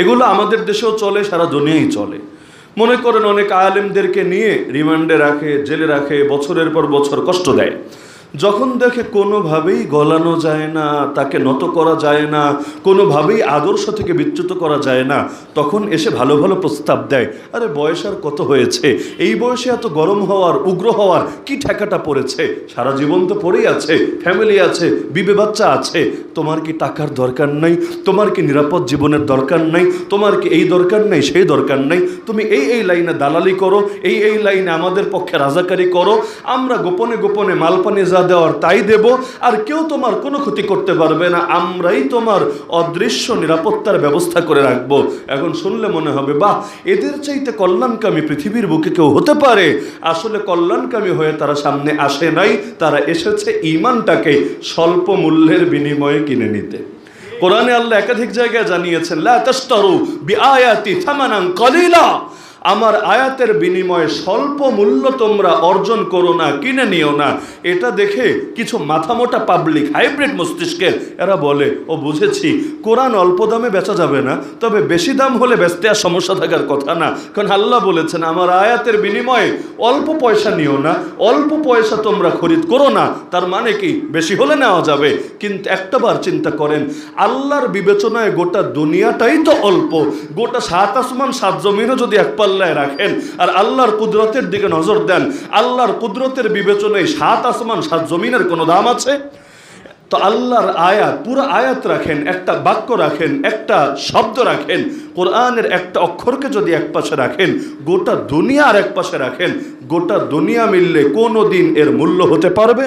এগুলো আমাদের দেশেও চলে, সারা দুনিয়াই চলে। মনে করেন অনেক আলেমদেরকে নিয়ে রিমান্ডে রাখে, জেলে রাখে, বছরের পর বছর কষ্ট দেয়। যখন দেখে কোনোভাবেই গলানো যায় না, তাকে নত করা যায় না, কোনোভাবেই আদর্শ থেকে বিচ্যুত করা যায় না, তখন এসে ভালো ভালো প্রস্তাব দেয়। আরে বয়স আর কত হয়েছে? এই বয়সে এত গরম হওয়ার, উগ্র হওয়ার কি ঠেকাটা পড়েছে? সারা জীবন তো পড়েই আছে ফ্যামিলি আছে, বিবে বাচ্চা আছে। তোমার কি টাকার দরকার নাই? তোমার কি নিরাপদ জীবনের দরকার নাই? তোমার কি এই দরকার নাই, সেই দরকার নাই? তুমি এই এই লাইনে দালালি করো, এই এই লাইনে আমাদের পক্ষে রাজাকারি করো। আমরা গোপনে গোপনে মালপানি যা দেওয়ার তাই দেব, আর কেউ তোমার কোনো ক্ষতি করতে পারবে না। আমরাই তোমার অদৃশ্য নিরাপত্তার ব্যবস্থা করে রাখব। এখন শুনলে মনে হবে, বাহ, এদের চাইতে কল্যাণকামী পৃথিবীর বুকে কেউ হতে পারে। আসলে কল্যাণকামী হয়ে তারা সামনে আসে নাই, তারা এসেছে ইমানটাকে স্বল্প মূল্যের বিনিময়ে কিনে নিতে। কোরআনে আল্লাহ একাধিক জায়গায় জানিয়েছেন, লা তাশতারু বিআয়াতি কলিলা। আমার আয়াতের বিনিময়ে স্বল্প মূল্য তোমরা অর্জন করো না, কিনে নিও না। এটা দেখে কিছু মাথামোটা পাবলিক হাইব্রিড মস্তিষ্কের, এরা বলে, ও, বুঝেছি। কোরআন অল্প দামে বেচা যাবে না, তবে বেশি দাম হলে বেচতে আর সমস্যা থাকার কথা না। কারণ আল্লাহ বলেছেন, আমার আয়াতের বিনিময়ে অল্প পয়সা নিও না, অল্প পয়সা তোমরা খরিদ করো না, তার মানে কি, বেশি হলে নেওয়া যাবে। কিন্তু একটাবার চিন্তা করেন, আল্লাহর বিবেচনায় গোটা দুনিয়াটাই তো অল্প। গোটা সাত আসমান, সাত জমিনও যদি এক পাল্লায় রাখেন। আর আল্লাহর কুদরতের দিকে নজর দেন। আল্লাহর কুদরতের বিবেচনায় সাত আসমান, সাত জমিনের কোনো দাম আছে? তো আল্লাহর আয়াত, পুরো আয়াত রাখেন, একটা বাক্য রাখেন, একটা শব্দ রাখেন। কোরআনের একটা অক্ষরকে যদি এক পাশে রাখেন, গোটা দুনিয়া আর এক পাশে রাখেন, গোটা দুনিয়া মিললে কোনো দিন এর মূল্য হতে পারবে?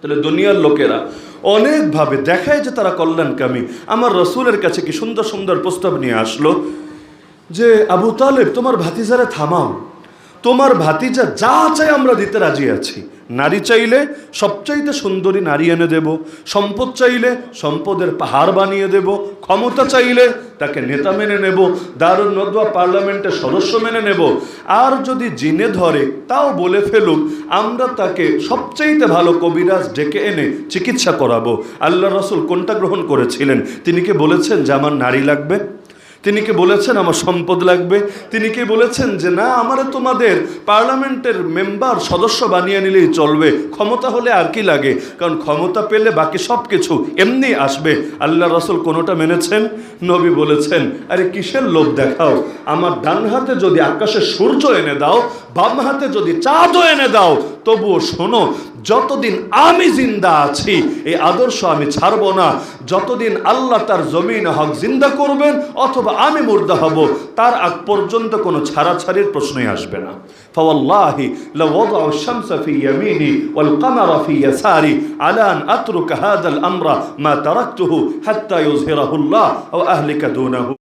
তাহলে দুনিয়ার লোকেরা অনেকভাবে দেখায় যে তারা কল্যাণকামী। আমার রসুলের কাছে কি সুন্দর সুন্দর প্রস্তাব নিয়ে আসলো? যে আবু তালেব, তোমার ভাতিজারে থামাও। তোমার ভাতিজা যা চাই আমরা দিতে রাজি আছি। নারী চাইলে সবচাইতে সুন্দরী নারী এনে দেব। সম্পদ চাইলে সম্পদের পাহাড় বানিয়ে দেব। ক্ষমতা চাইলে তাকে নেতা মেনে নেব। দারুণ নদুয়া পার্লামেন্টের সদস্য মেনে নেব। আর যদি জিনে ধরে, তাও বলে ফেলুক, আমরা তাকে সবচাইতে ভালো কবিরাজ ডেকে এনে চিকিৎসা করাবো। আল্লাহ রসুল কোনটা গ্রহণ করেছিলেন? তিনি কি বলেছেন যে আমার নারী লাগবে? তিনি কি বলেছেন, আমার সম্পদ লাগবে তিনি কি বলেছেন যে, না, আমারে তোমাদের পার্লামেন্টের মেম্বার, সদস্য বানিয়ে নিলেই চলবে। ক্ষমতা হলে আর কি লাগে? কারণ ক্ষমতা পেলে বাকি সব কিছু এমনি আসবে। আল্লাহ রসুল কোনোটা মেনেছেন? নবী বলেছেন, আরে কিসের লোভ দেখাও? আমার ডান হাতে যদি আকাশে সূর্য এনে দাও, বাম হাতে যদি চাঁদও এনে দাও, তবুও শোনো, যতদিন আমি জিন্দা আছি, এই আদর্শ আমি ছাড়ব না। যতদিন আল্লাহ তার জমিন হক জিন্দা করবেন অথবা আমি মুর্দা হব তার আগ পর্যন্ত কোনো ছাড়াছাড়ির প্রশ্নই আসবে না فوالله لو وضع الشمس في يميني والقمر في يساري على أن أترك هذا الأمر ما تركته حتى يظهره الله أو أهلك دونه